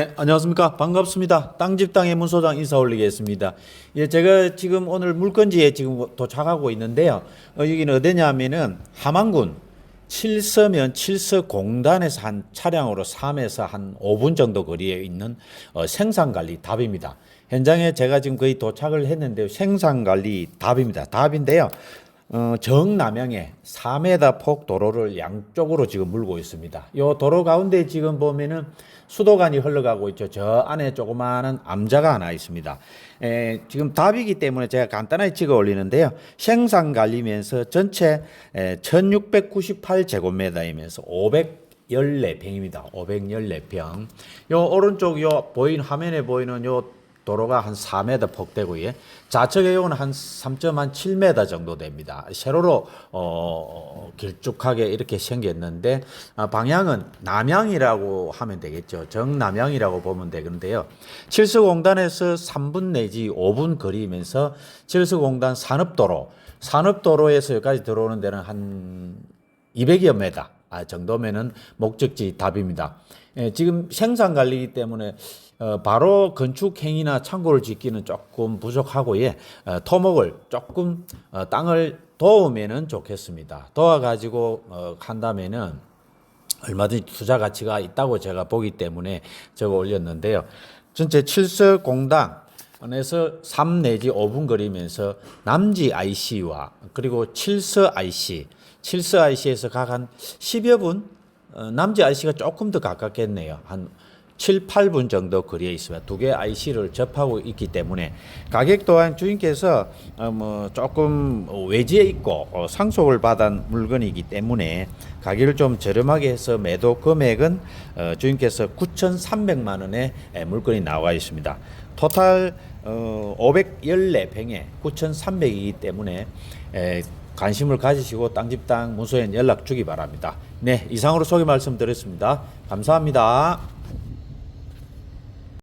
네, 안녕하십니까. 반갑습니다. 땅집땅의 문소장 인사 올리겠습니다. 예 제가 지금 오늘 물건지에 지금 도착하고 있는데요. 어, 여기는 어디냐면은 함안군 칠서면 칠서공단에서 한 차량으로 3에서 한 5분 정도 거리에 있는 어, 생산관리 답입니다. 현장에 제가 지금 거의 도착을 했는데요. 생산관리 답입니다. 답인데요 어, 정남향에 4m 폭 도로를 양쪽으로 지금 물고 있습니다. 요 도로 가운데 지금 보면은 수도관이 흘러가고 있죠. 저 안에 조그마한 암자가 하나 있습니다. 에, 지금 답이기 때문에 제가 간단하게 찍어 올리는데요. 생산 관리면서 전체 에, 1698제곱미터이면서 514평입니다. 514평. 요 오른쪽 요 보인 화면에 보이는 요 도로가 한 4m 폭되고요. 좌측의 경우는 한 3.7m 정도 됩니다. 세로로 어, 길쭉하게 이렇게 생겼는데 아, 방향은 남향이라고 하면 되겠죠. 정남향이라고 보면 되는데요. 칠수공단에서 3분 내지 5분 거리면서 칠수공단 산업도로 산업도로에서 여기까지 들어오는 데는 한 200여 메다 아, 정도면은 목적지 답입니다. 예, 지금 생산 관리이기 때문에 어, 바로 건축 행위나 창고를 짓기는 조금 부족하고 예, 어, 토목을 조금 어, 땅을 도우면은 좋겠습니다. 도와가지고 어, 한다면은 얼마든지 투자 가치가 있다고 제가 보기 때문에 적어 올렸는데요. 전체 칠서 공당 에서 3 내지 5분 거리면서 남지 IC와 그리고 칠서 IC, 칠서 IC에서 각 한 10여 분, 어, 남지 IC가 조금 더 가깝겠네요. 한 7, 8분 정도 거리에 있습니다. 두개 IC를 접하고 있기 때문에 가격 또한 주인께서 어, 뭐 조금 외지에 있고 어, 상속을 받은 물건이기 때문에 가격을 좀 저렴하게 해서 매도 금액은 어, 주인께서 9,300만 원의 에, 물건이 나와 있습니다. 토탈 어, 514평에 9,300이기 때문에 에, 관심을 가지시고 땅집땅 문소엔 연락 주기 바랍니다. 네, 이상으로 소개 말씀드렸습니다. 감사합니다.